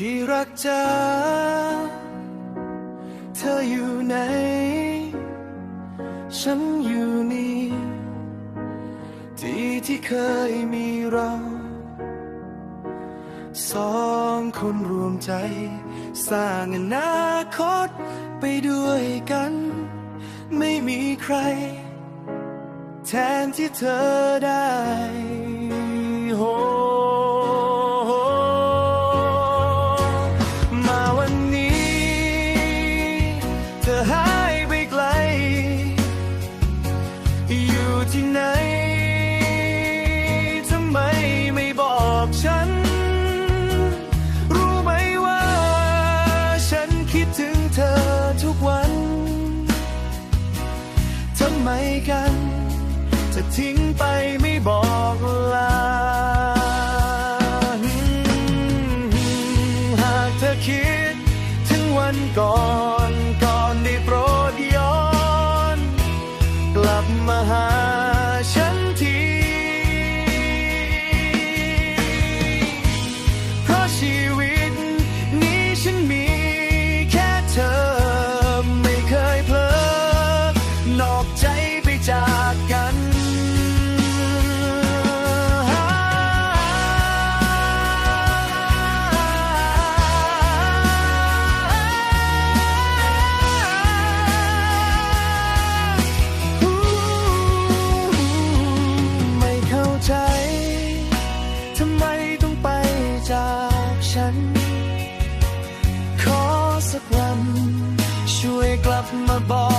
ที่รักจ้าเธออยู่ไหน ฉันอยู่นี่ที่ที่เคยมีเราสองคนรวมใจ สร้างอนาคตไปด้วยกัน ไม่มีใคร แทนที่เธอได้ ทิ้งไปไม่บอกลา หากเธอคิด ถึงวันก่อนก่อน ขอสั